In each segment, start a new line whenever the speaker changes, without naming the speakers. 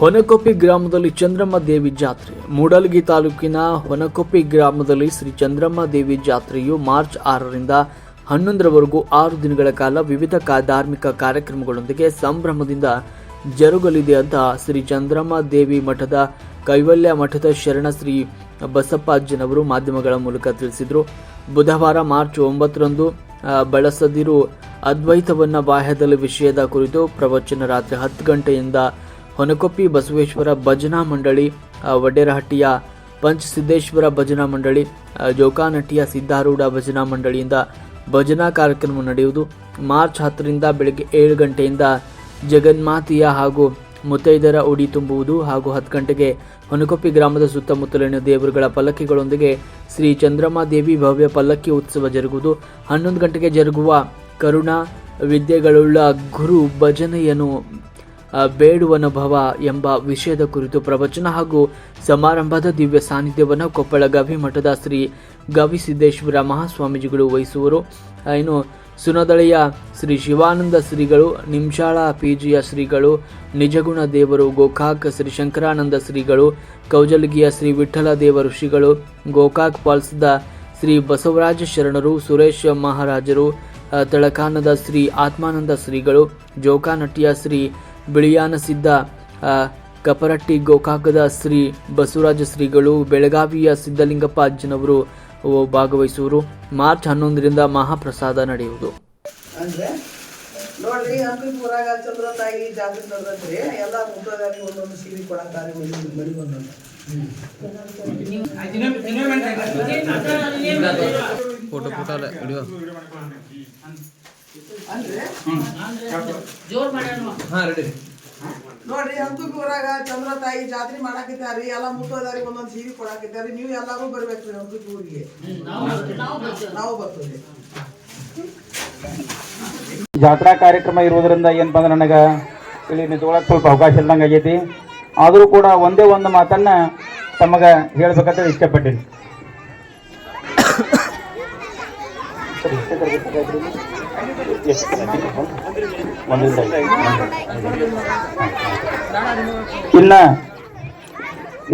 ಹೊನಕೊಪ್ಪಿ ಗ್ರಾಮದಲ್ಲಿ ಚಂದ್ರಮ್ಮ ದೇವಿ ಜಾತ್ರೆ. ಮೂಡಲ್ಗಿ ತಾಲೂಕಿನ ಹೊನಕೊಪ್ಪಿ ಗ್ರಾಮದಲ್ಲಿ ಶ್ರೀ ಚಂದ್ರಮ್ಮ ದೇವಿ ಜಾತ್ರೆಯು ಮಾರ್ಚ್ ಆರರಿಂದ ಹನ್ನೊಂದರವರೆಗೂ ಆರು ದಿನಗಳ ಕಾಲ ವಿವಿಧ ಧಾರ್ಮಿಕ ಕಾರ್ಯಕ್ರಮಗಳೊಂದಿಗೆ ಸಂಭ್ರಮದಿಂದ ಜರುಗಲಿದೆ ಅಂತ ಶ್ರೀ ಚಂದ್ರಮ್ಮ ದೇವಿ ಮಠದ ಕೈವಲ್ಯ ಮಠದ ಶರಣ ಶ್ರೀ ಬಸಪ್ಪಾಜ್ಜನವರು ಮಾಧ್ಯಮಗಳ ಮೂಲಕ ತಿಳಿಸಿದರು. ಬುಧವಾರ ಮಾರ್ಚ್ ಒಂಬತ್ತರಂದು ಬಳಸದಿರು ಅದ್ವೈತವನ್ನ ಬಾಹ್ಯದಲ್ಲಿ ವಿಷಯದ ಕುರಿತು ಪ್ರವಚನ ರಾತ್ರಿ ಹತ್ತು ಗಂಟೆಯಿಂದ ಹೊನಕೊಪ್ಪಿ ಬಸವೇಶ್ವರ ಭಜನಾ ಮಂಡಳಿ ವಡೇರಹಟ್ಟಿಯ ವಡ್ಡೇರಹಟ್ಟಿಯ ಪಂಚಸಿದ್ದೇಶ್ವರ ಭಜನಾ ಮಂಡಳಿ ಜೋಕಾನಟ್ಟಿಯ ಸಿದ್ಧಾರೂಢ ಭಜನಾ ಮಂಡಳಿಯಿಂದ ಭಜನಾ ಕಾರ್ಯಕ್ರಮ ನಡೆಯುವುದು. ಮಾರ್ಚ್ ಹತ್ತರಿಂದ ಬೆಳಗ್ಗೆ ಏಳು ಗಂಟೆಯಿಂದ ಜಗನ್ಮಾತೆಯ ಹಾಗೂ ಮುತ್ತೈದರ ಉಡಿ ತುಂಬುವುದು ಹಾಗೂ ಹತ್ತು ಗಂಟೆಗೆ ಹೊನಕೊಪ್ಪಿ ಗ್ರಾಮದ ಸುತ್ತಮುತ್ತಲಿನ ದೇವರುಗಳ ಪಲ್ಲಕ್ಕಿಗಳೊಂದಿಗೆ ಶ್ರೀ ಚಂದ್ರಮ್ಮ ದೇವಿ ಭವ್ಯ ಪಲ್ಲಕ್ಕಿ ಉತ್ಸವ ಜರುಗುವುದು. ಹನ್ನೊಂದು ಗಂಟೆಗೆ ಜರುಗುವ ಕರುಣ ವಿದ್ಯೆಗಳುಳ್ಳ ಗುರು ಭಜನೆಯನ್ನು ಬೇಡುವನುಭವ ಎಂಬ ವಿಷಯದ ಕುರಿತು ಪ್ರವಚನ ಹಾಗೂ ಸಮಾರಂಭದ ದಿವ್ಯ ಸಾನ್ನಿಧ್ಯವನ್ನು ಕೊಪ್ಪಳ ಗವಿ ಮಠದ ಶ್ರೀ ಗವಿಸಿದ್ದೇಶ್ವರ ಮಹಾಸ್ವಾಮೀಜಿಗಳು ವಹಿಸುವರು. ಇನ್ನು ಸುನದಳೆಯ ಶ್ರೀ ಶಿವಾನಂದ ಶ್ರೀಗಳು ನಿಂಶಾಳ ಪಿಜಿಯ ಶ್ರೀಗಳು, ನಿಜಗುಣ ದೇವರು, ಗೋಕಾಕ್ ಶ್ರೀ ಶಂಕರಾನಂದ ಶ್ರೀಗಳು, ಕೌಜಲಗಿಯ ಶ್ರೀ ವಿಠಲ ದೇವ ಋಷಿಗಳು, ಗೋಕಾಕ್ ಪಾಲ್ಸ್ದ ಶ್ರೀ ಬಸವರಾಜ ಶರಣರು, ಸುರೇಶ್ ಮಹಾರಾಜರು ತಳಕಾನದ ಶ್ರೀ ಆತ್ಮಾನಂದ ಶ್ರೀಗಳು ಜೋಕಾನಟ್ಟಿಯ ಶ್ರೀ ಬಿಳಿಯಾನ ಸಿದ್ಧ ಆ, ಕಪರಟ್ಟಿ ಗೋಕಾಕದ ಶ್ರೀ ಬಸವರಾಜ ಶ್ರೀಗಳು ಬೆಳಗಾವಿಯ ಸಿದ್ಧಲಿಂಗಪ್ಪ ಅಜ್ಜನವರು ಭಾಗವಹಿಸುವರು. ಮಾರ್ಚ್ ಹನ್ನೊಂದರಿಂದ ಮಹಾಪ್ರಸಾದ ನಡೆಯುವುದು.
ಅಂದ್ರೆ ನೋಡ್ರಿ ಹಂಪಿ ಊರಾಗ ಚಂದ್ರ ತಾಯಿ ಜಾತ್ರೆ ನಡೆದ್ರಿ ಎಲ್ಲ ಮುಖದಾರಿ ಒಂದೊಂದು ಸೀರೆ ಕೊಡಕ್ಕಾರೆ ಮರಿ ಒಂದೊಂದು
ಫೋಟೋ ಫೋಟೋ ಅಲ್ಲ ವಿಡಿಯೋ.
ಅಂದ್ರೆ
ಹಾಂ ರೆಡಿ
ನೋಡ್ರಿ ಅಂತೂ ಊರಾಗ ಚಂದ್ರ ತಾಯಿ ಜಾತ್ರೆ ಮಾಡಾಕಿದ್ದಾರಿ ಎಲ್ಲ ಮುಟ್ಟೋದಾರಿ ಒಂದೊಂದು ಸೀರೆ ಕೊಡಾಕಿದ್ದಾರಿ ನೀವು ಎಲ್ಲಾರು ಬರ್ಬೇಕ್ರಿ ಹಂಪಿ ಊರಿಗೆ. ನಾವು ಬರ್ತದೆ
ಜಾತ್ರಾ ಕಾರ್ಯಕ್ರಮ ಇರುವುದರಿಂದ ಏನಪ್ಪ ಅಂದ್ರೆ ನನಗೆ ಇಲ್ಲಿ ನಿಂತ್ಕೊಳ್ಳೋಕೆ ಸ್ವಲ್ಪ ಅವಕಾಶ ಇಲ್ದಂಗೆ ಆಗೈತಿ. ಆದರೂ ಕೂಡ ಒಂದೇ ಒಂದು ಮಾತನ್ನ ತಮಗೆ ಹೇಳ್ಬೇಕಂತ ಇಷ್ಟಪಟ್ಟೀನಿ. ಇನ್ನ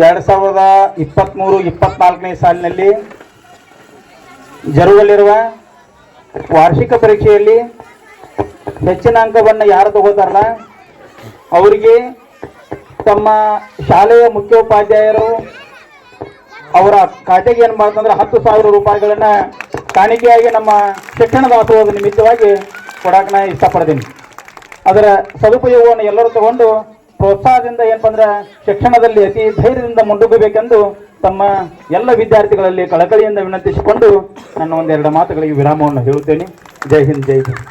ಎರಡ್ ಸಾವಿರದ ಇಪ್ಪತ್ತ್ಮೂರು ಇಪ್ಪತ್ನಾಲ್ಕನೇ ಸಾಲಿನಲ್ಲಿ ಜರುಗಲಿರುವ ವಾರ್ಷಿಕ ಪರೀಕ್ಷೆಯಲ್ಲಿ ಹೆಚ್ಚಿನ ಅಂಕವನ್ನು ಯಾರು ತಗೋತಾರಲ್ಲ, ಅವರಿಗೆ ತಮ್ಮ ಶಾಲೆಯ ಮುಖ್ಯೋಪಾಧ್ಯಾಯರು ಅವರ ಖಾತೆಗೆ ಏನು ಮಾಡ್ತಂದ್ರೆ ಹತ್ತು ಸಾವಿರ ರೂಪಾಯಿಗಳನ್ನ ಕಾಣಿಕೆಯಾಗಿ ನಮ್ಮ ಶಿಕ್ಷಣ ದಾಸೋಹದ ನಿಮಿತ್ತವಾಗಿ ಕೊಡಕ್ಕೆ ನಾನು ಇಷ್ಟಪಡ್ತೀನಿ. ಅದರ ಸದುಪಯೋಗವನ್ನು ಎಲ್ಲರೂ ತಗೊಂಡು ಪ್ರೋತ್ಸಾಹದಿಂದ ಏನಪ್ಪ ಅಂದ್ರೆ ಶಿಕ್ಷಣದಲ್ಲಿ ಅತಿ ಧೈರ್ಯದಿಂದ ಮುಂದುಗಬೇಕೆಂದು ತಮ್ಮ ಎಲ್ಲ ವಿದ್ಯಾರ್ಥಿಗಳಲ್ಲಿ ಕಳಕಳಿಯಿಂದ ವಿನಂತಿಸಿಕೊಂಡು ನನ್ನ ಒಂದೆರಡು ಮಾತುಗಳಿಗೆ ವಿರಾಮವನ್ನು ಹೇಳುತ್ತೇನೆ. ಜೈ ಹಿಂದ್ ಜೈ ಹಿಂದ್